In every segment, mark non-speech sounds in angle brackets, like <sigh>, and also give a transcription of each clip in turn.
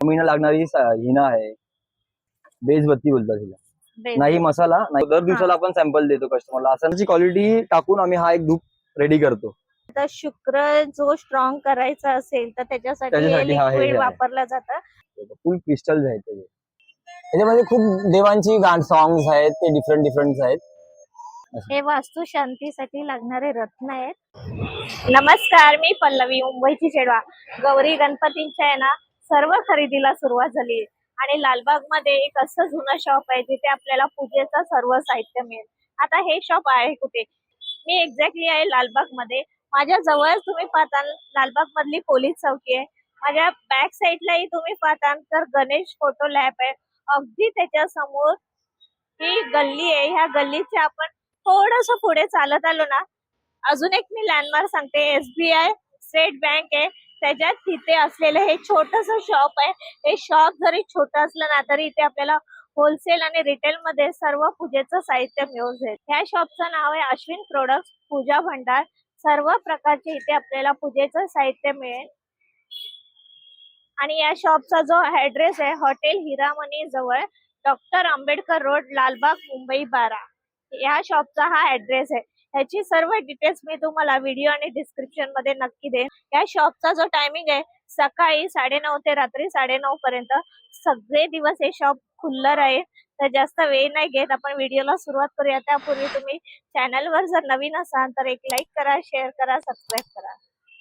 महिना लागणारी हिना आहे. बेज बत्ती बोलतात हिला. बेस. नाही मसाला नाही. दर दिवसाला आपण सॅम्पल देतो कस्टमरला असं क्वालिटी टाकून आम्ही हा एक धूप रेडी करतो. तर शुक्र जो स्ट्रॉंग करायचा असेल तर त्याच्यासाठी. वापरलं जातं. फुल क्रिस्टल त्याचे. त्याच्यामध्ये खूप देवांची गाण सॉंग्स आहेत ते डिफरंट डिफरंट आहेत. हे वास्तू शांतीसाठी लागणारे रत्न आहेत. नमस्कार मी पल्लवी मुंबईची चेडवा गौरी गणपतींच्या आहे ना सर्व खरेदीला सुरुवात झाली. आणि लालबागमध्ये एक असं जुनं शॉप आहे जिथे आपल्याला पूजेचं सर्व साहित्य मिळेल. आता हे शॉप आहे कुठे? मी एक्झॅक्टली आहे लालबागमध्ये माझ्या जवळ तुम्ही पाहताल लालबाग मधली पोलीस चौकी आहे. माझ्या बॅक साईडलाही तुम्ही पाहताल तर गणेश फोटो लॅब आहे. अगदी त्याच्यासमोर ही गल्ली आहे. ह्या गल्लीच्या आपण थोडस पुढे चालत आलो ना. अजून एक मी लँडमार्क सांगते. एसबीआय स्टेट बँक आहे. त्याच्यात तिथे असलेलं हे छोटस शॉप आहे. हे शॉप जरी छोट असलं ना तरी इथे आपल्याला होलसेल आणि रिटेल मध्ये सर्व पूजेचं साहित्य मिळून जाईल. ह्या शॉपचं नाव आहे अश्विन प्रोडक्ट पूजा भंडार. सर्व प्रकारचे इथे आपल्याला पूजेचं साहित्य मिळेल. आणि या शॉपचा जो ऍड्रेस आहे हॉटेल हिरामणी जवळ डॉक्टर आंबेडकर रोड लालबाग मुंबई बारा. या शॉपचा हा ऍड्रेस आहे. ह्याची सर्व डिटेल्स मी तुम्हाला व्हिडिओ आणि डिस्क्रिप्शनमध्ये नक्की देईन. या शॉपचा जो टायमिंग आहे सकाळी साडेनऊ ते रात्री साडेनऊ पर्यंत सगळे दिवस हे शॉप खुल्लं राहील तर जास्त वेळ नाही घेत. आपण व्हिडिओला सुरुवात करूया. त्यापूर्वी तुम्ही चॅनलवर जर नवीन असाल तर एक लाईक करा शेअर करा सबस्क्राईब करा.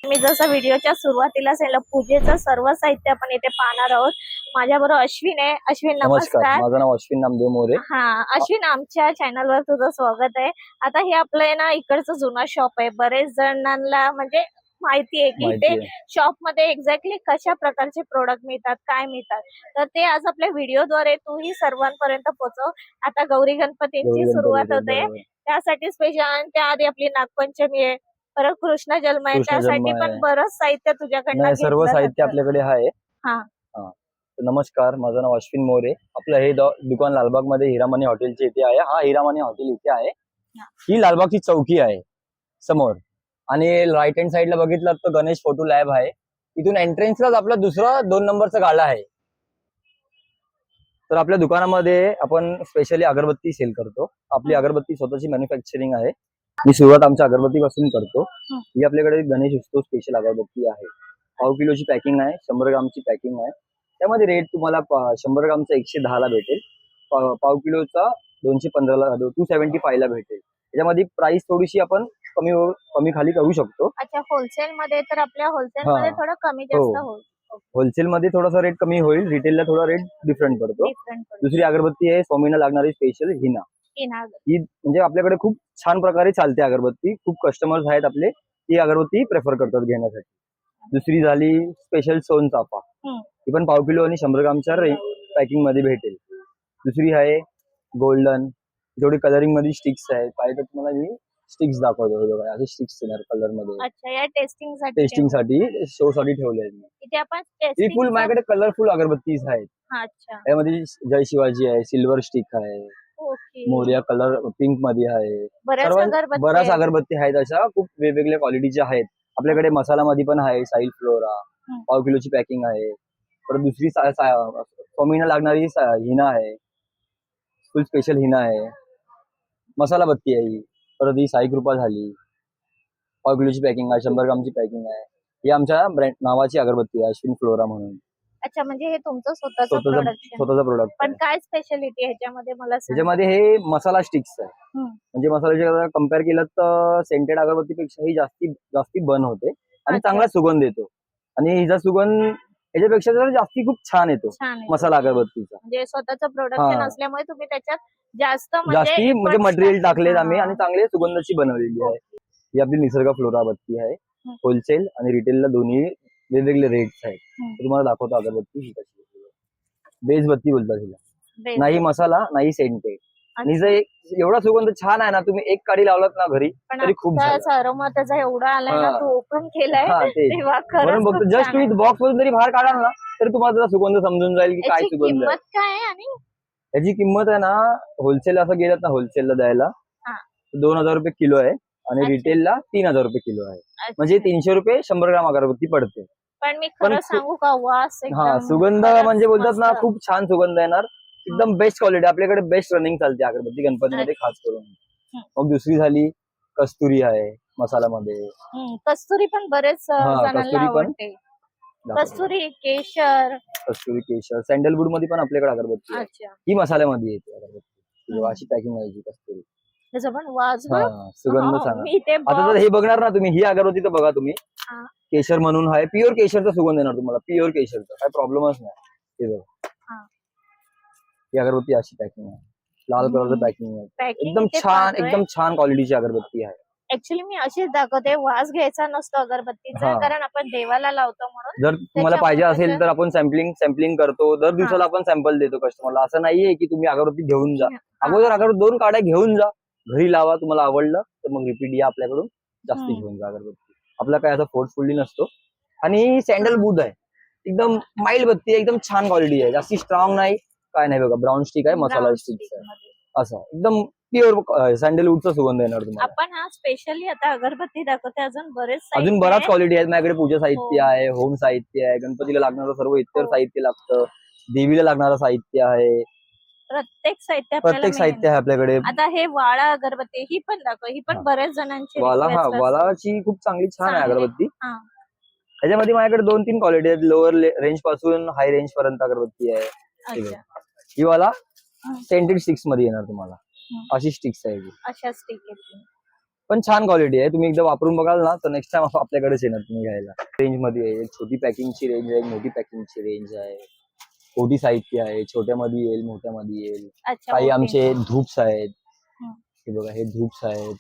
मी जसं व्हिडिओच्या सुरुवातीला सांगितलं पूजेचं सर्व साहित्य आपण इथे पाहणार आहोत. माझ्याबरोबर अश्विन आहे. अश्विन नमस्कार. माझं नाव अश्विन नामदेव मोरे. हा अश्विन आमच्या चॅनल वर तुझं स्वागत आहे. आता हे आपलं आहे ना इकडचं जुनं शॉप आहे. बरेच जणांना म्हणजे माहिती आहे की ते. शॉपमध्ये एक्झॅक्टली कशा प्रकारचे प्रोडक्ट मिळतात काय मिळतात. तर ते आज आपल्या व्हिडिओद्वारे तूही सर्वांपर्यंत पोहोचव. आता गौरी गणपतींची सुरुवात होते. त्यासाठी स्पेशल आणि त्याआधी आपली नागपंचमी आहे. परत कृष्ण जन्म आहे कृष्ण जन्म त्यासाठी पण आहे. बरंच साहित्य तुझ्याकडनं नाही सर्व घेतलं साहित्य जातं. आपल्याकडे आहे हा. हा. तर नमस्कार माझं नाव अश्विन मोरे आपलं हे दो- दुकान लालबागमध्ये हिरामणी हॉटेलचे इथे आहे हा हिरामणी हॉटेल इथे आहे हा. ही लालबागची चौकी आहे समोर आणि राईट हँड साईडला बघितलं तर गणेश फोटो लॅब आहे इथून एंट्रन्सलाच आपलं दुसरं दोन नंबरचं गाडा आहे तर आपल्या दुकानामध्ये आपण स्पेशली अगरबत्ती सेल करतो आपली. अगरबत्ती स्वतःची मॅन्युफॅक्चरिंग आहे मी सुरुवात आमच्या अगरबत्तीपासून करतो. हं. आपल्याकडे गणेश उत्सव स्पेशल अगरबत्ती आहे. पाव किलोची पॅकिंग आहे शंभर ग्रामची पॅकिंग आहे त्यामध्ये रेट तुम्हाला शंभर ग्रामचा एकशे दहाला भेटेल. पाव किलोचा दोनशे पंधराला टू सेव्हन्टी फायला भेटेल. त्याच्यामध्ये प्राइस थोडीशी आपण कमी हो- कमी खाली करू शकतो. अच्छा होलसेल मध्ये तर आपल्या होलसेल. मध्ये थोडं कमी जास्त हो. होईल. होलसेल मध्ये थोडासा रेट कमी होईल. रिटेलला थोडा रेट डिफरंट पडतो. दुसरी अगरबत्ती आहे स्वामीना लागणारी स्पेशल हिना. ही म्हणजे आपल्याकडे खूप छान प्रकारे चालते अगरबत्ती. खूप कस्टमर्स आहेत आपले ती अगरबत्ती प्रेफर करतात घेण्यासाठी. दुसरी झाली स्पेशल सोन चाफा. ती पण पाव किलो आणि शंभर ग्रामच्या पॅकिंगमध्ये भेटेल. दुसरी आहे गोल्डन जेवढी कलरिंगमध्ये स्टिक्स आहेत. पाहिजे तुम्हाला मी स्टिक्स दाखवतो. हे असे स्टिक्स येणार कलरमध्ये. टेस्टिंगसाठी शो साठी ठेवले आहेत ही फुल माझ्याकडे कलरफुल अगरबत्तीज आहेत. त्यामध्ये जय शिवाजी आहे सिल्वर स्टिक आहे. मोरिया कलर पिंकमध्ये आहे. बऱ्याच सर्व अगरबत्ती बऱ्याच आहेत. अगरबत्ती आहेत अशा. खूप वेगवेगळ्या क्वालिटीच्या आहेत. आपल्याकडे मसाला मध्ये पण आहे साईल फ्लोरा हम्म. पाव किलोची पॅकिंग आहे. परत दुसरी सा- सा- स्वामीना लागणारी सा- हिना आहे. फुल स्पेशल हिना आहे. मसाला बत्ती आहे ही. परत ही साई कृपा झाली. पाव किलोची पॅकिंग आहे शंभर ग्रामची पॅकिंग आहे. ही आमच्या ब्रँड नावाची अगरबत्ती आहे अश्विन फ्लोरा म्हणून. अच्छा म्हणजे हे तुमचं स्वतःचं स्वतःचा प्रोडक्शन स्वतःचा प्रोडक्ट पण काय स्पेशालिटी ह्याच्यामध्ये मला सांग. त्याच्यामध्ये हे मसाला स्टिक्स आहे हम्म. म्हणजे मसाल्याचे कंपेअर केलं तर सेंटेड अगरबत्तीपेक्षा ही जास्ती जास्ती बन होते आणि अच्छा. चांगला सुगंध येतो आणि हिचा सुगंध याच्यापेक्षा जरा जास्ती खूप छान येतो छान आहे मसाला अगरबत्तीचा म्हणजे स्वतःचं प्रोडक्शन हा. असल्यामुळे तुम्ही त्याच्यात जास्त जास्ती म्हणजे efforts मटेरियल टाकले. टाकलेत आम्ही हा. आणि चांगले सुगंधाची बनवलेली आहे ही आपली निसर्ग फ्लोरा बत्ती आहे. होलसेल आणि रिटेलला दोन्ही वेगवेगळे रेट्स आहेत तुम्हाला दाखवतो अगरबत्ती ही कशी आहे. बेज बत्ती बोलतात Best. नाही मसाला नाही सेंटेड आणि जर एवढा सुगंध छान आहे ना तुम्ही एक काडी लावलात ना घरी तरी खूप अरोमा त्याचा एवढा आलाय ना. तू ओपन केलाय हा म्हणून बघतो जस्ट तुम्ही. बॉक्स मधून जरी बाहेर काढाल ना तरी तुम्हाला त्याचा सुगंध समजून जाईल की काय सुगंध आहे याची किंमत आहे ना होलसेल असं गेलं ना होलसेलला द्यायला. दोन हजार रुपये किलो आहे आणि. रिटेलला तीन हजार रुपये किलो आहे. म्हणजे तीनशे रुपये शंभर ग्राम अगरबत्ती पडते पण मी पण खरं सांगू का वास हा एकदम सुगंध खरंच म्हणजे बोलतात ना मस्त. खूप छान सुगंध येणार. एकदम बेस्ट क्वालिटी आपल्याकडे बेस्ट रनिंग चालते अगरबत्ती गणपतीमध्ये खास करून. हम्म. मग दुसरी झाली कस्तुरी आहे मसाल्यामध्ये. हम्म, कस्तुरी पण बरेच अं, हा, जणांना कस्तुरी पण. आवडते. कस्तुरी केशर. कस्तुरी केशर. सँडलवूडमध्ये पण आपल्याकडे अगरबत्ती आहे. अच्छा. ही मसाल्यामध्ये येते अगरबत्ती. अशी पॅकिंग आहे कस्तुरी. त्याचा पण. हा सुगंध हो, सांगा. मी ते आता box- जर हे बघणार ना तुम्ही ही अगरबत्ती तर बघा तुम्ही. हा. केशर म्हणून आहे. प्युअर केशरचा सुगंध येणार तुम्हाला. प्युअर केशरचा. काय प्रॉब्लेमच नाही. हे बघा. हा. ही अगरबत्ती अशी पॅकिंग आहे. लाल. कलरचं पॅकिंग आहे. एकदम छान. एकदम छान क्वालिटीची अगरबत्ती आहे. ऍक्च्युली मी अशीच दाखवते. वास घ्यायचा नसतो अगरबत्तीचा हा. कारण आपण देवाला लावतो म्हणून. जर तुम्हाला पाहिजे असेल तर आपण सॅम्पलिंग सॅम्पलिंग करतो. दर दिवसाला आपण सॅम्पल देतो कस्टमरला असं नाहीये की तुम्ही अगरबत्ती घेऊन जा. अगोदर अगर दोन काड्या घेऊन जा. घरी लावा तुम्हाला आवडलं तर मग रिपीट या आपल्याकडून जास्ती. घेऊन जा अगरबत्ती आपला काय असं फोर्सफुल्ली नसतो आणि सँडल बूद आहे एकदम माइल्ड बत्ती आहे एकदम छान क्वालिटी आहे जास्ती स्ट्रॉंग नाही काय नाही बघा ब्राऊन स्टिक आहे मसाला स्टिक आहे. असं एकदम प्युअर सँडलवूडचा सुगंध येणार तुम्हाला आपण हा स्पेशली आता अगरबत्ती दाखवते अजून बरेच अजून बराच. क्वालिटी आहेत माझ्याकडे पूजा साहित्य हो. आहे होम साहित्य आहे गणपतीला लागणारं सर्व इतर हो. साहित्य लागतं देवीला लागणारं साहित्य आहे प्रत्येक साहित्य आपल्याला प्रत्येक साहित्य मिळेल. आहे आपल्याकडे आता हे वाळा अगरबत्ती ही पण दाखव ही पण हा. बऱ्याच जणांची वाला हा असते. वालाची खूप चांगली छान आहे चांगली. अगरबत्ती हा. त्याच्यामध्ये माझ्याकडे दोन तीन क्वालिटी आहेत लोअर रेंजपासून हाय रेंज पर्यंत अगरबत्ती आहे अच्छा ही वाला हं. सेंटेड स्टिक्समध्ये येणार तुम्हाला हं. अशी स्टिक्स आहे ही. अशा स्टिक पण छान क्वालिटी आहे तुम्ही एकदा वापरून बघाल ना तर नेक्स्ट टाइम <laughs> आपल्याकडेच येणार तुम्ही घ्यायला रेंजमध्ये आहे एक छोटी पॅकिंगची रेंज आहे एक मोठी पॅकिंगची रेंज आहे मोठी साहित्य आहे छोट्यामध्ये येईल मोठ्यामध्ये येईल. अच्छा काही ओके. आमचे धूप्स आहेत. हं. हे बघा हे धूप्स आहेत.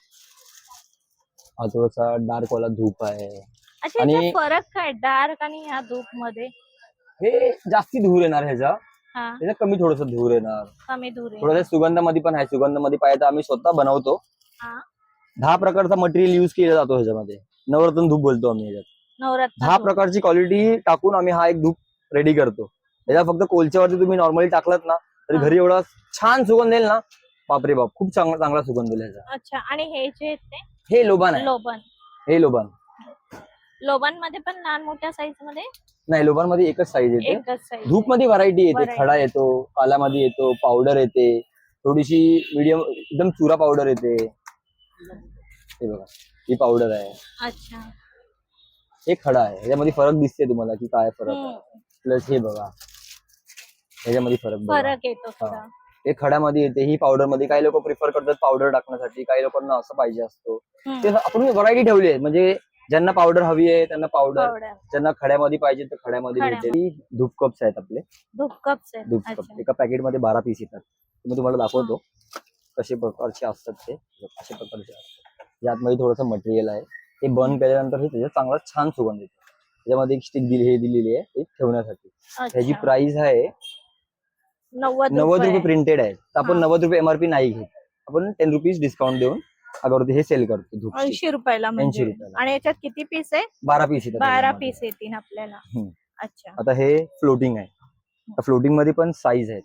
हा थोडासा डार्क वाला धूप आहे. अच्छा आणि- याचा फरक काय? डार्क आणि ह्या धूपमध्ये हे जास्ती धूर येणार ह्याचा. हा. ह्याचा कमी थोडस धूर येणार. कमी दूर आहे थोडस सुगंधामध्ये पण आहे. सुगंधामध्ये पाहिजे तर आम्ही स्वतः बनवतो. हा. दहा प्रकारचा मटेरियल युज केला जातो ह्याच्यामध्ये. नवरत्न धूप बोलतो आम्ही ह्याच्यात. नवरत्न दहा धूप. प्रकारची क्वालिटी टाकून आम्ही हा एक धूप रेडी करतो. त्याच्या फक्त कोलच्यावरती तुम्ही नॉर्मली टाकलात ना तरी. घरी एवढा छान सुगंध येईल ना बापरे बाप खूप चांगला चांगला सुगंध येईल अच्छा आणि हे जे आहेत ते? हे लोबान आहे. लोबन. हे लोबान. लोबनमध्ये पण लहान मोठ्या साईजमध्ये? नाही लोबानमध्ये एकच साईज येते. एकच साईज धूपमध्ये व्हरायटी येते. Variety. खडा येतो कालामध्ये येतो पावडर येते. थोडीशी मीडियम एकदम चुरा पावडर येते. हे बघा ही पावडर आहे. अच्छा. हे खडा आहे. ह्याच्यामध्ये फरक दिसते तुम्हाला की काय फरक आहे. हम्म. प्लस हे बघा. ह्याच्यामध्ये फरक बघा. फरक येतो थोडा. हे खड्यामध्ये येते ही पावडरमध्ये काही लोक प्रिफर करतात पावडर टाकण्यासाठी काही लोकांना असं पाहिजे असतो. हम्म. ते आपण व्हरायटी ठेवली आहे म्हणजे ज्यांना पावडर हवी आहे त्यांना पावडर ज्यांना खड्यामध्ये पाहिजे तर खड्यामध्ये. भेटेल. ही धूप कप्स आहेत आपले. धूप कप्स आहेत. धूप अच्छा. कप एका पॅकेटमध्ये बारा पीस येतात. मी तुम्हाला दाखवतो. कसे प्रकारचे असतात ते. अशा प्रकारचे असतात. यातमध्ये थोडंसं मटेरियल आहे. ते बर्न केल्यानंतर हे चांगला छान सुगंध येतो. त्याच्यामध्ये एक स्टिक दिली हे दिलेली आहे ते ठेवण्यासाठी. अच्छा. प्राइस आहे नव्वद रुपये. प्रिंटेड आहे तर आपण हा. नव्वद रुपये एमआरपी नाही घेत. आपण टेन रुपीज डिस्काउंट देऊन अगरबत्ती हे सेल करतो ऐंशी रुपयाला म्हणजे. रुपयाला. आणि याच्यात किती पीस आहे? बारा पीस येतात बारा. पीस येतील आपल्याला. अच्छा. आता हे फ्लोटिंग आहे. फ्लोटिंगमध्ये पण साईज आहेत.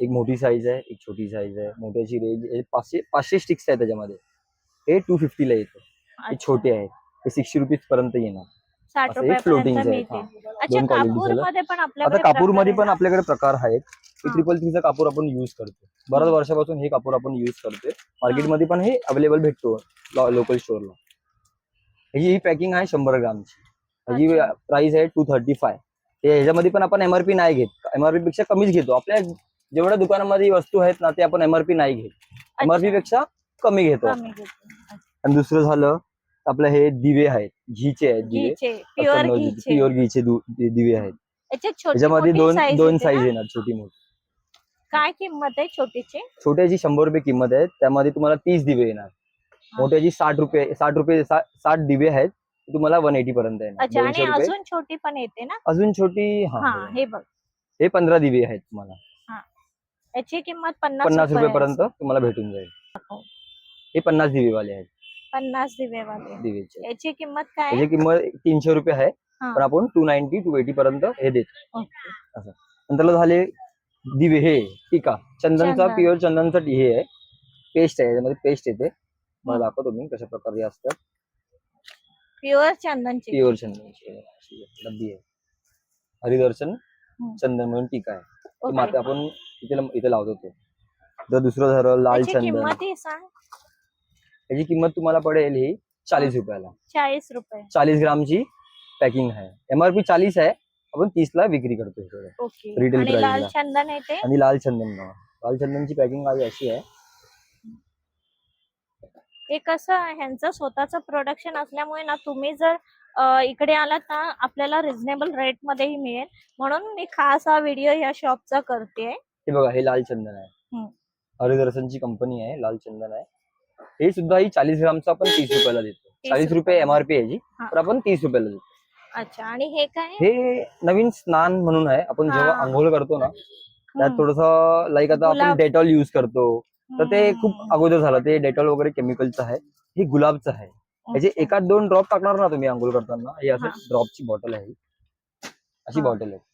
एक मोठी साईज आहे एक छोटी साईज आहे. मोठ्याची रेंज पाचशे पाचशे स्टिक्स आहे त्याच्यामध्ये. हे टू फिफ्टीला येतं. हे. छोटे आहेत. ते सिक्स्टी रुपीज पर्यंत येणार. साठ हे रुपयापर्यंत अच्छा कापूर. मध्ये पण आता कापूरमध्ये पण आपल्याकडे प्रकार आहेत. हा. ट्रिपल थ्रीचा कापूर आपण युज करतो बऱ्याच. वर्षापासून हे कापूर आपण युज करतोय. मार्केटमध्ये पण हे अवेलेबल भेटतो लोकल स्टोअरला ह्याची ही पॅकिंग आहे शंभर ग्रामची. ह्याची अच्छा. प्राइस आहे टू थर्टी फाय हे ह्याच्यामध्ये पण आपण एमआरपी नाही घेत. एमआरपी पेक्षा कमीच घेतो. आपल्या जेवढ्या दुकानामध्ये वस्तू आहेत ना ते आपण एमआरपी नाही घेत. एमआरपी पेक्षा कमी घेतो. आणि दुसरं झालं आपलं हे दिवे आहेत घीचे आहेत दिवे. घीचे प्युअर घीचे. प्युअर घीचे दु- दि- दिवे आहेत. याच्यात छोटी त्याच्यामध्ये मोठी दोन size दोन येते साईज ना? येणार छोटी मोठी. काय किंमत आहे छोटीची? छोट्याची शंभर रुपये किंमत आहे. त्यामध्ये तुम्हाला तीस दिवे येणार. मोठ्याची साठ रुपये साठ रुपये सा- साठ दिवे आहेत. ते तुम्हाला वन एटी पर्यंत येणार. अच्छा आणि दोनशे रुपये. अजून छोटी पण येते ना? अजून छोटी हा हा हे बघ. हे पंधरा दिवे आहेत तुम्हाला. याची किंमत पन्नास पन्नास रुपये रुपयापर्यंत तुम्हाला भेटून जाईल. आहे. हे पन्नास दिवेवाले आहेत. पन्नास दिवेवाले दिवेचे. याची किंमत काय त्याची किंमत तीनशे रुपये आहे हा. पण आपण टू नाईन्टी टू एटी पर्यंत हे देतो. ओके. नंतर झाले दिवे हे टीका. चंदनचा चंदन. प्युअर चंदनचा टी- हे आहे. पेस्ट आहे त्यामध्ये पेस्ट येते. मला. दाखवतो मी कशा प्रकारे असतात प्युअर चंदनची. प्युअर चंदनची. आहे. अशी डब्बी आहे. हरिदर्शन. चंदन म्हणून टीका आहे. ती ओके. माते आपण इथे इथे लावतो ते. जर दुसरं झालं लाल चंदन. किंमत ही सांग. त्याची किंमत तुम्हाला पडेल ही चाळीस रुपयाला. चाळीस रुपये. चाळीस ग्रामची पॅकिंग आहे. एमआरपी चाळीस आहे. आपण तीस ला विक्री करतो Retail आणि लाल. चंदन लाल चंदनची पॅकिंग माझी अशी आहे. हे कसं ह्यांचं स्वतःचं प्रोडक्शन असल्यामुळे ना तुम्ही जर इकडे आलात ना आपल्याला रिझनेबल रेट मध्येही मिळेल. म्हणून मी खास हा व्हिडिओ या शॉपचा करते हे बघा हे लाल चंदन आहे. हरिदर्शनची कंपनी आहे लाल चंदन आहे. हे सुद्धा ही चाळीस ग्रामचं आपण तीस रुपयाला देतो 30 चाळीस रुपये. एमआरपी आहे जी. तर आपण तीस रुपयाला देतो अच्छा आणि हे काय हे नवीन स्नान म्हणून आहे आपण जेव्हा. आंघोळ करतो ना त्यात. थोडस लाईक आता आपण. डेटॉल युज करतो तर ते खूप. अगोदर झालं ते डेटॉल वगैरे केमिकलचं आहे हे गुलाबचं आहे अच्छा. एकाच दोन ड्रॉप टाकणार ना तुम्ही आंघोळ करताना हे असं. ड्रॉपची बॉटल आहे. अशी. बॉटल आहे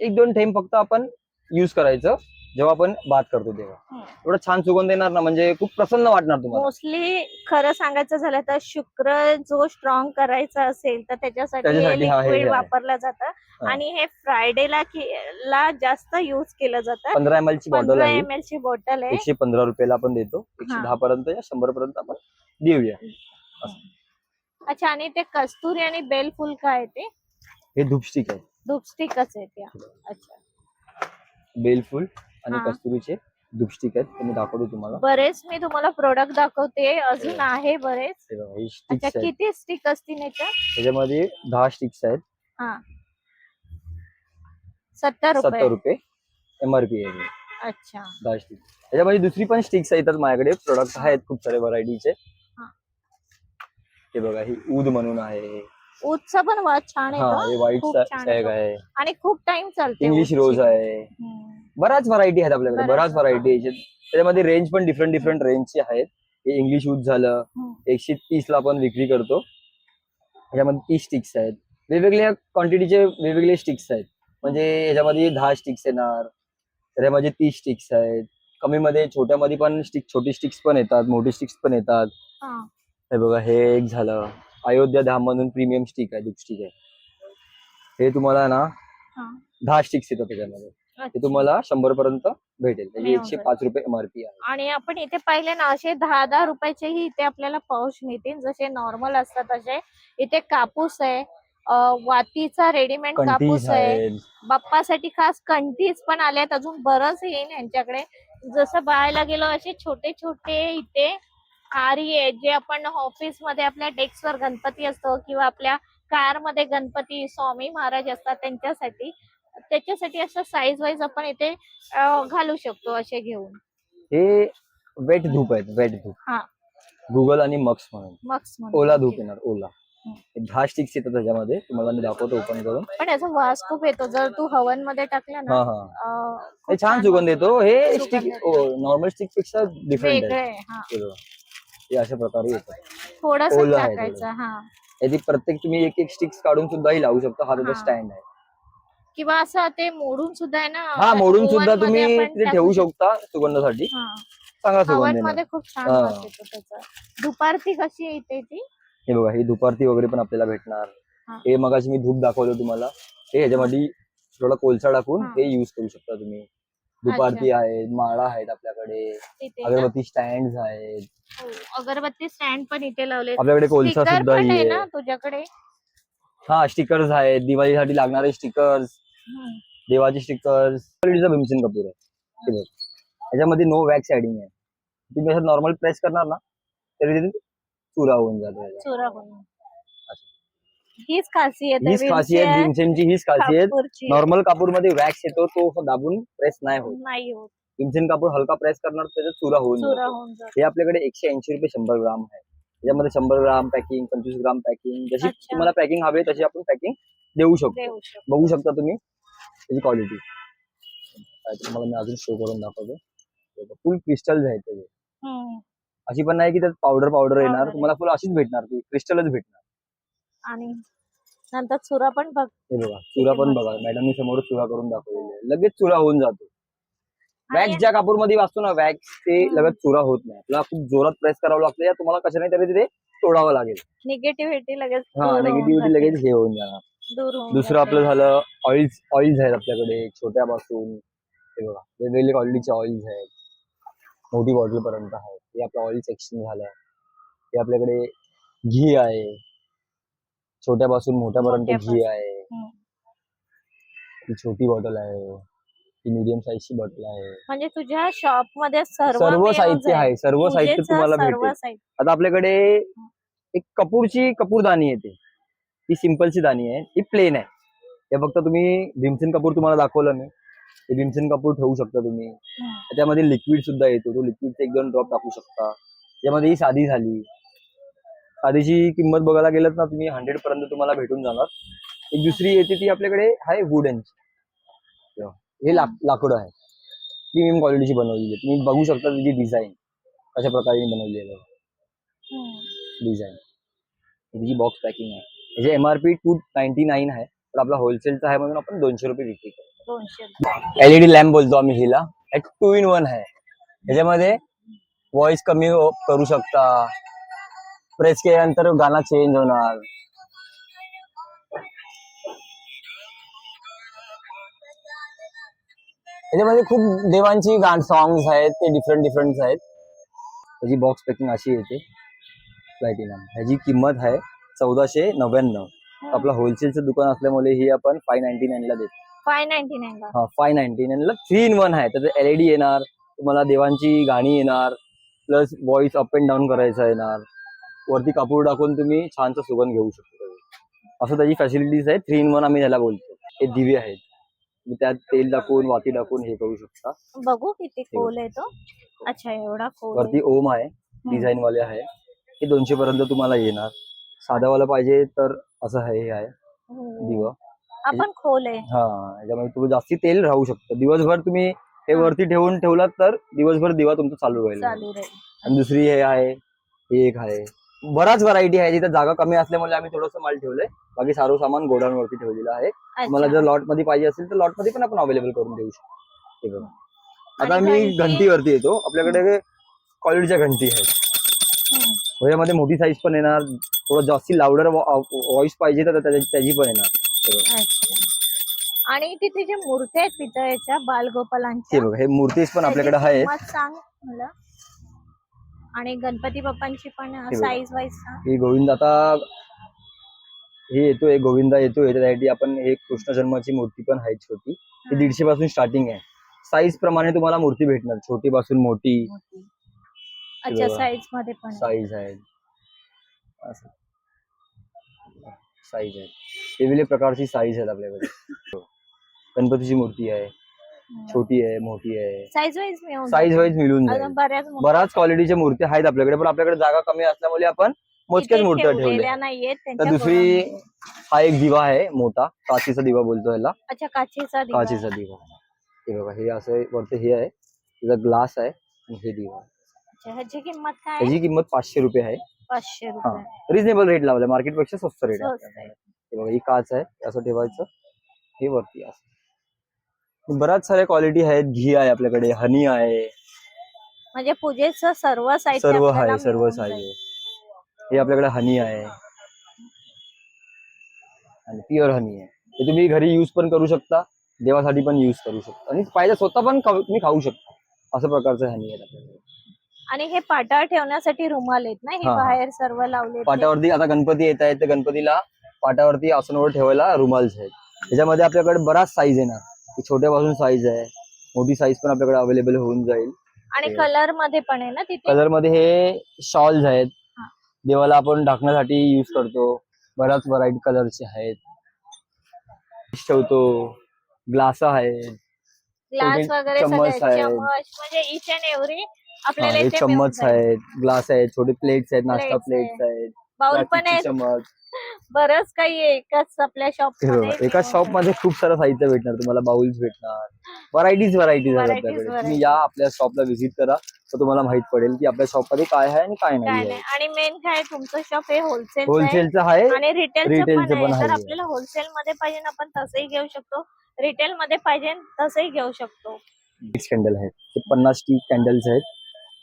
एक दोन थेंब फक्त आपण युज करायचं जेव्हा आपण बात करतो तेव्हा. एवढं छान सुगंध येणार ना? म्हणजे खूप प्रसन्न वाटणार तुम्हाला. मोस्टली खरं सांगायचं झालं तर शुक्र जो स्ट्रॉंग करायचा असेल तर त्याच्यासाठी हे त्याच्यासाठी हा, हे- हे लिक्विड आहे. वापरलं जातं. हा. आणि हे फ्रायडेला ला जास्त युज केलं जातं. पंधरा एम ची बॉटल पंधरा आहे. एम एल ची बॉटल आहे. एकशे पंधरा रुपयाला आपण देतो. एकशे. दहा पर्यंत या शंभर पर्यंत आपण देऊया. अच्छा आणि ते कस्तुरी आणि बेल फुल काय ते? हे धूपस्टिक आहे. धूपस्टिकच आहे त्या अच्छा. बेलफुल आणि हा. कस्तुरीचे धूपस्टिक आहेत ते मी दाखवतो तुम्हाला. बरेच मी तुम्हाला प्रोडक्ट दाखवते अजून आहे बरेच. हे बघा, हे अच्छा स्टिक्स आहेत. किती स्टिक असतील त्याच्यामध्ये दहा स्टिक्स आहेत. हा. सत्तर सत्तर रुपये. रुपये एमआरपी आहे हे. अच्छा. दहा स्टिक त्याच्यामध्ये दुसरी पण स्टिक्स येतात माझ्याकडे. प्रोडक्ट आहेत खूप सारे व्हरायटीचे हा. हे बघा ही ऊद म्हणून आहे ऊदचा पण वाद छान हा आहे हे. व्हाईट खूप छान सॅग येतो. आहे. आणि खूप टाइम चालते इंग्लिश ऊदची. रोज आहे. हम्म. बऱ्याच व्हरायटी आहेत आपल्याकडे बऱ्याच, व्हरायटी आहेत त्याच्यामध्ये रेंज पण डिफरंट डिफरंट रेंजची आहेत. हे इंग्लिश ऊद झालं हम्म. एकशे तीस ला आपण विक्री करतो. ह्याच्यामध्ये तीस स्टिक्स आहेत. वेगवेगळ्या क्वांटिटीचे वेगवेगळे स्टिक्स आहेत. म्हणजे ह्याच्यामध्ये दहा स्टिक्स येणार त्याच्यामध्ये तीस स्टिक्स आहेत. कमी मध्ये छोट्यामध्ये पण स्टिक छोटी स्टिक्स पण येतात मोठी स्टिक्स पण येतात. हा. हे बघा हे एक झालं. अयोध्या धाम म्हणून प्रीमियम स्टिक आहे दुप स्टिक आहे. हे तुम्हाला ना हा. दहा स्टिक्स येतात त्याच्यामध्ये. ते. तुम्हाला शंभर पर्यंत भेटेल. त्याची मिळून एकशे. पाच रुपये एमआरपी आहे. आणि आपण इथे पाहिले ना असे दहा दहा रुपयाचेही इथे आपल्याला पाऊच मिळतील. जसे नॉर्मल असतात तसे इथे कापूस आहे वातीचा रेडीमेड कापूस आहे. बाप्पासाठी खास कंटीज पण आल्यात. अजून बरंच येईल यांच्याकडे. जसं पाहायला गेलो असे छोटे छोटे इथे आरी आहेत जे आपण ऑफिसमध्ये आपल्या डेस्कवर गणपती असतो किंवा आपल्या कारमध्ये गणपती स्वामी महाराज असतात त्यांच्यासाठी. त्याच्यासाठी असं साईज वाईज आपण इथे घालू शकतो असे घेऊन. हे वेट धूप आहेत वेट धूप. हा. गुगल आणि मक्स म्हणून. मक्स म्हणून. ओला धूप येणार ओला. दहा स्टिक्स येतात त्याच्यामध्ये तुम्हाला मी दाखवतो ओपन करून. पण याचा वास खूप येतो जर तू हवनमध्ये टाकला ना हा हा. अं, हे खूप छान सुगंध येतो. हे स्टिक येतो. नॉर्मल स्टिकपेक्षा डिफरंट वेगळं आहे. आहे हा. हे बघा. हे अशा प्रकारे येतात थोडस ओलं आहे टाकायचं हा. याची प्रत्येक तुम्ही एक एक स्टिक्स काढून सुद्धाही लावू शकता. हा त्याचा हा. स्टँड आहे. किंवा असं ते मोडून सुद्धा आहे ना हा मोडून सुद्धा तुम्ही ते ठेवू शकता. सुगंधासाठी. चांगला सुगंधमध्ये खूप छान. वास येतो त्याचा. दुपारची कशी येते ती? हे बघा ही दुपारती वगैरे पण आपल्याला भेटणार. हा. मगाशी मी धूप दाखवलं तुम्हाला. हे ह्याच्यामध्ये थोडा कोळसा टाकून हा. हे युज करू शकता तुम्ही. दुपारती आहेत माळा आहेत आपल्याकडे? अगरबत्ती स्टँड आहेत. हो, अगरबत्ती स्टँड पण इथे लावले आपल्याकडे Sticker सुद्धा तुझ्याकडे? हा स्टिकर्स आहेत. दिवाळीसाठी लागणारे स्टिकर्स. देवाचे स्टिकर्स क्वालिटीचा भीमसेन कपूर आहे. बघ. याच्यामध्ये नो वॅक्स ऍडिंग आहे. तुम्ही असं नॉर्मल प्रेस करणार ना तरी ते चुरा होऊन जातो हीच खासियत आहे हीच खासियत भीमसेनची हीच खासियत. नॉर्मल कापूरमध्ये वॅक्स येतो तो दाबून प्रेस नाही होत. नाही होत. भीमसेन कापूर हलका प्रेस करणार त्याचा चुरा होऊन हे आपल्याकडे एकशे ऐंशी रुपये शंभर ग्राम आहे. त्याच्यामध्ये शंभर ग्राम पॅकिंग पंचवीस ग्राम पॅकिंग जशी. तुम्हाला पॅकिंग हवी तशी आपण पॅकिंग देऊ शकतो. बघू शकता तुम्ही. त्याची क्वालिटी तुम्हाला मी अजून शो करून दाखवतो. फुल क्रिस्टल्स आहेत त्याचे. अशी पण नाही की त्यात पावडर पावडर येणार. तुम्हाला फुल अशीच भेटणार ती क्रिस्टलच भेटणार. आणि नंतर चुरा पण बघ. हे बघा चुरा पण. बघा. मॅडमनी समोर चुरा करून दाखवलेली आहे. लगेच चुरा होऊन जातो. वॅक्स ज्या कापूरमध्ये वाचतो ना वॅक्स ते. लगेच चुरा होत नाही. आपल्याला खूप जोरात प्रेस करावं लागतं. या तुम्हाला कशा नाही तरी ते तोडावं लागेल. निगेटिव्हिटी लगेच हा निगेटिव्हिटी. लगेच हे होऊन जाणार. दुसरं. आपलं झालं ऑइल्स ऑइल्स आहेत आपल्याकडे छोट्यापासून. हे बघा वेगवेगळे क्वालिटीचे ऑइल्स आहेत. मोठी बॉटल पर्यंत आहेत हे आपलं ऑइल सेक्शन झालं. हे आपल्याकडे घी आहे. छोट्यापासून मोठ्यापर्यंत घी. आहे. ही छोटी बॉटल आहे. ही मीडियम साईजची बॉटल आहे. म्हणजे तुझ्या शॉपमध्ये सर्व साहित्य. आहे. सर्व साहित्य तुम्हाला भेटेल. आता आपल्याकडे एक कपूरची कपूरदानी येते. ही सिंपलची दाणी आहे ही प्लेन आहे. हे फक्त तुम्ही भीमसेन कपूर तुम्हाला दाखवलं मी. हे भीमसेन कपूर ठेवू शकता तुम्ही. हम्म. त्याच्यामध्ये लिक्विड सुद्धा येतो. तो लिक्विडचे एक दोन ड्रॉप टाकू शकता. त्यामध्ये ही साधी झाली. साधीची किंमत बघायला गेलं ना तुम्ही हंड्रेड पर्यंत तुम्हाला भेटून जाणार. एक दुसरी येते ती आपल्याकडे आहे वुडनची हे लाक लाकूड आहे. प्रीमियम क्वालिटीची बनवलेली आहे. तुम्ही बघू शकता त्याची डिझाईन कशा प्रकारे बनवली आहे. डिझाईन त्याची बॉक्स पॅकिंग आहे. त्याचे M R P two ninety nine आहे. तर आपला होलसेलचा आहे म्हणून आपण दोनशे रुपये विक्री करतो दोनशे एलईडी लॅम्प बोलतो आम्ही हिला. एक टू इन वन आहे. त्याच्यामध्ये व्हॉइस कमी हो- करू शकता. प्रेस केल्यानंतर गाणं चेंज होणार. त्याच्यामध्ये खूप देवांची गाण सॉंग्स आहेत. ते डिफरंट डिफरंट आहेत. त्याची बॉक्स पॅकिंग अशी येते. प्लॅटिनम ह्याची किंमत आहे चौदाशे नव्याण्णव. आपलं होलसेलचं दुकान असल्यामुळे ही आपण फाय नाईन्टी नाईनला देतो. फाय नाईन्टी नाईन ला. हा फाय नाईन्टी नाईनला थ्री इन वन आहे. त्याचं एलईडी येणार तुम्हाला देवांची गाणी येणार plus voice up and down करायचा येणार. वरती कापूर टाकून तुम्ही छानसा सुगंध घेऊ शकतो. असं त्याची फॅसिलिटीज आहे थ्री इन वन आम्ही त्याला बोलतो. हे दिवे आहेत. तुम्ही त्यात तेल टाकून वाती टाकून हे करू शकता. बघू किती खोल आहे तो. अच्छा एवढा. वरती ओम आहे. डिझाईन वाले आहे. हे दोनशे पर्यंत तुम्हाला येणार. साधावाला पाहिजे तर असं हे आहे. हम्म. दिवा. आपण खोल आहे. हा याच्यामध्ये तुम्ही जास्ती तेल राहू शकतं. दिवसभर तुम्ही हे वरती ठेवून ठेवलात तर दिवसभर दिवा तुमचा चालू राहील. चालू राहील. आणि दुसरी हे आहे हे एक आहे. बराच व्हरायटी आहे जिथे जागा कमी असल्यामुळे आम्ही थोडंसं माल ठेवलंय. बाकी सारं सामान गोडाऊन वरती ठेवलेलं आहे. तुम्हाला. जर लॉटमध्ये पाहिजे असेल तर लॉटमध्ये पण आपण अवेलेबल करून देऊ शकतो. हे बघा. आता आणि मी घंटी? घंटीवरती येतो. आपल्याकडे क्वालिटीच्या घंटी आहेत. हम्म. यामध्ये मोठी साईज पण येणार. थोडं जास्ती लाउडर व्हॉइस पाहिजे तर त्याची पण येणार. आणि तिथे जे मूर्ती आहेत पितळेच्या हे बालगोपालांच्या? बघा हे मूर्तीज पण आपल्याकडे सांग मला. आणि गणपती बाप्पांची पण. साईज वाईज ही गोविंद आता हे येतोय गोविंदा येतोय. त्यासाठी आपण हे कृष्ण जन्माची मूर्ती पण आहे छोटी. ती दीडशे पासून स्टार्टिंग आहे. साईज प्रमाणे तुम्हाला मूर्ती भेटणार. छोटी पासून मोठी. अच्छा बघा. साईजमध्ये पण आहे. साईज आहे असं साईज आहे वेगवेगळ्या प्रकारची साईज आहेत आपल्याकडे <laughs> गणपतीची मूर्ती आहे. छोटी आहे मोठी आहे साईज वाईज मिळून साईज वाईज मिळून अजून जाईल बऱ्याच क्वालिटीच्या मूर्ती आहेत आपल्याकडे पण आपल्याकडे जागा कमी असल्यामुळे आपण मोजक्याच मूर्त्या ठेवल्या नाहीयेत त्यांच्या तर दुसरी. हा एक दिवा आहे मोठा काचीचा दिवा बोलतो ह्याला अच्छा काचेचा दिवा. काचीचा दिवा हे बघा हे असं वरती हे आहे त्याचा ग्लास आहे आणि हे दिवा आहे. ह्याची किंमत काय? आहे? त्याची किंमत पाचशे रुपये आहे. पाचशे हा. रुपये. रिझनेबल रेट लावलाय मार्केटपेक्षा स्वस्त रेट स्वस्त आहे. आहे. हे बघा ही काच आहे असं ठेवायचं. हे वरती असं बऱ्याच साऱ्या क्वालिटी आहेत. घी आहे आपल्याकडे हनी आहे. म्हणजे पूजेचं सर्व साहित्य सर्व आपल्याला आहे सर्व मिळून जाईल. आहे हे आपल्याकडे हनी आहे. आणि प्युअर हनी आहे. हे तुम्ही घरी युज पण करू शकता देवासाठी पण युज करू शकता. आणि पाहिजे स्वतः पण खाऊ- तुम्ही खाऊ शकता. असं प्रकारचं हनी आहे आपल्याकडे. आणि हे पाटावर ठेवण्यासाठी रुमाल आहेत ना हे. बाहेर सर्व लावले पाटावरती आता गणपती येत आहेत तर गणपतीला पाटावरती आसनावर ठेवायला रुमाल्स आहेत. त्याच्यामध्ये आपल्याकडे बराच साईज येणार. की छोट्यापासून साईज आहे. मोठी साईज पण आपल्याकडे अवेलेबल होऊन जाईल. आणि. कलरमध्ये पण आहे ना तिथे? कलरमध्ये हे शॉल्स आहेत. हा. देवाला आपण ढाकण्यासाठी युज करतो. बऱ्याच व्हरायटी कलरचे आहेत. ठेवतो. ग्लास आहेत. ग्लास छोटे वगैरे चम्मच आहेत. चम्मच म्हणजे इच अँड एव्हरी आपल्याला इथे मिळून चम्मच जाईल. आहेत ग्लास आहेत छोटे प्लेट्स आहेत नाश्ता Plates प्लेट्स आहेत. बाउल पण प्लास्टिकचे आहे चम्मच. <laughs> बरंच काही आहे एकाच आपल्या शॉप हे बघा, एका शॉपमध्ये खूप सारं साहित्य भेटणार तुम्हाला बाउल्स भेटणार. व्हरायटीज व्हरायटीज आहेत Varieties, आपल्याकडे. varieties. तुम्ही या आपल्या शॉपला व्हिजिट करा तर तुम्हाला माहीत पडेल की आपल्या शॉपमध्ये काय आहे आणि काय काय नाही. नाही आहे. आणि मेन काय तुमचं शॉप हे होलसेल होलसेलचं आहे. आणि रिटेलचं पण पण आहे. आपल्याला होलसेल मध्ये पाहिजे ना आपण तसंही घेऊ शकतो. रिटेल मध्ये पाहिजे तसंही घेऊ शकतो. कॅन्डल आहेत. पन्नास टी कॅन्डल्स आहेत.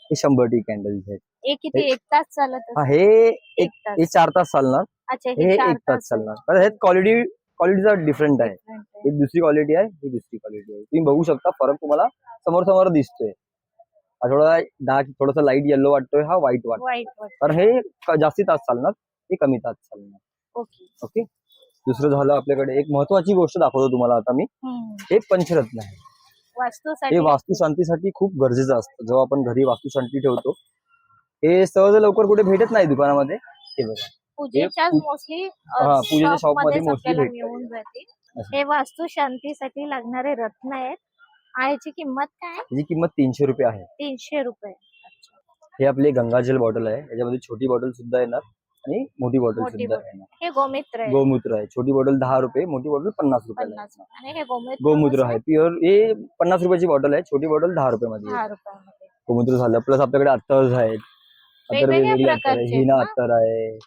हे शंभर टी कॅन्डल्स आहेत हे किती एक तास चालत हा असेल? हे एक एक तास. हे चार तास चालणार. अच्छा हे हे चार एक तास चालणार. तर ह्यात क्वालिटी क्वालिटीचा डिफरंट आहे. ही दुसरी क्वालिटी आहे ही दुसरी क्वालिटी आहे. तुम्ही बघू शकता फरक तुम्हाला समोर समोर दिसतोय. हा थोडा डार्क थोडासा लाइट येल्लो वाटतोय हा व्हाईट वाईट वाटत तर हे क- जास्ती तास चालणार हे कमी तास चालणार. ओके. ओके? दुसरं झालं आपल्याकडे. एक महत्वाची गोष्ट दाखवतो तुम्हाला आता मी. हे पंचरत्न आहे. हे वास्तुशांतीसाठी खूप गरजेचं असतं. जेव्हा आपण घरी वास्तुशांती ठेवतो हे सहज लवकर कुठे भेटत नाही दुकानामध्ये. हे बघा. पूजेच्या पू- मोस्टली हा, पूजेच्या shop मध्ये mostly आपल्याला भेटतं. मिळून जाते. असं. हे वास्तू शांतीसाठी लागणारे रत्न आहेत. याची किंमत काय? त्याची किंमत तीनशे रुपये आहे. तीनशे रुपये. हे आपली गंगाजल बॉटल आहे. याच्यामध्ये छोटी बॉटल सुद्धा येणार. आणि मोठी बॉटल मोठी सुद्धा. येणार. हे गोमित्र आहे. गोमूत्र आहे. छोटी बॉटल दहा रुपये मोठी बॉटल पन्नास रुपयाला पन्नास आहे. आणि हे गोमित्र आहे. प्युअर हे पन्नास रुपयाची बॉटल आहे. छोटी बॉटल दहा आहे. रुपयामध्ये. गोमूत्र झालं. प्लस आपल्याकडे अत्तर्स आहेत. अत्तर वेगवेगळ्या वेगवेगळे अत्तर आहे. प्रकारचे हिना? अत्तर आहे.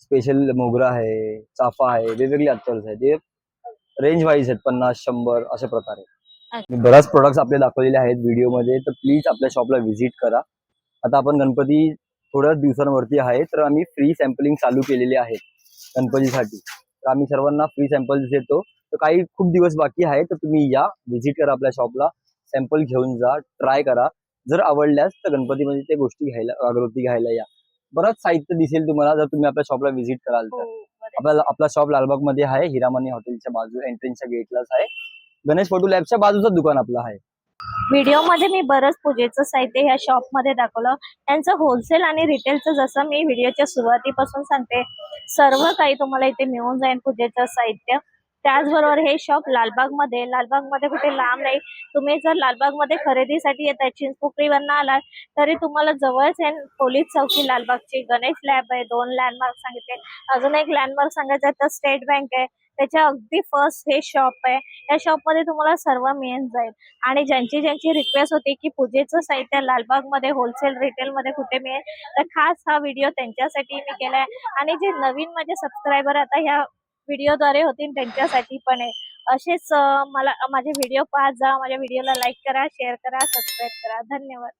स्पेशल मोगरा आहे. चाफा आहे. वेगवेगळे अत्तर्स आहेत. ते रेंज वाईज आहेत. पन्नास शंभर अशा प्रकारे. मी बऱ्याच प्रोडक्ट्स आपले दाखवलेले आहेत व्हिडिओमध्ये तर प्लीज आपल्या शॉपला व्हिजिट करा. आता आपण गणपती थोड्याच दिवसांवरती आहे तर आम्ही फ्री सॅम्पलिंग चालू केलेले आहे गणपतीसाठी. तर आम्ही सर्वांना फ्री सॅम्पल्स देतो. तर काही खूप दिवस बाकी आहे तर तुम्ही या व्हिजिट करा आपल्या शॉपला सॅम्पल घेऊन जा ट्राय करा. जर आवडल्यास तर गणपतीमध्ये ते गोष्टी घ्यायला अगरबत्ती घ्यायला या. बरंच साहित्य दिसेल तुम्हाला जर तुम्ही आपल्या शॉपला व्हिजिट कराल हो तर बरं. आपला आपला शॉप लालबागमध्ये आहे हिरामणी हॉटेलच्या बाजू एंट्रन्सच्या गेटलाच आहे. गणेश फोटो लॅबच्या बाजूचं दुकान आपलं आहे. व्हिडिओमध्ये मी बरंच पूजेचं साहित्य ह्या शॉपमध्ये दाखवलं. त्यांचं होलसेल आणि रिटेलचं जसं मी व्हिडिओच्या सुरुवातीपासून सांगते सर्व काही तुम्हाला इथे मिळून जाईल पूजेचं साहित्य. त्याचबरोबर हे शॉप लालबागमध्ये लालबागमध्ये कुठे लांब नाही. तुम्ही जर लालबागमध्ये खरेदीसाठी येत आहे चिंचपोकळीवरनं आलात तरी तुम्हाला जवळच आहे पोलीस चौकी लालबागची. गणेश लॅब आहे दोन लँडमार्क सांगितले. अजून एक लँडमार्क सांगायचं आहे तर स्टेट बँक आहे. त्याच्या अगदी फर्स्ट हे शॉप आहे. या शॉपमध्ये तुम्हाला सर्व मिळून जाईल. आणि ज्यांची ज्यांची रिक्वेस्ट होती की पूजेचं साहित्य लालबागमध्ये होलसेल रिटेलमध्ये कुठे मिळेल तर खास हा व्हिडिओ त्यांच्यासाठी मी केला आहे. आणि जे नवीन माझे सबस्क्रायबर आता ह्या व्हिडिओद्वारे होतील त्यांच्यासाठी पण आहे. असेच मला माझे व्हिडिओ पाहत जा माझ्या व्हिडिओला लाईक करा शेअर करा सबस्क्राईब करा. धन्यवाद.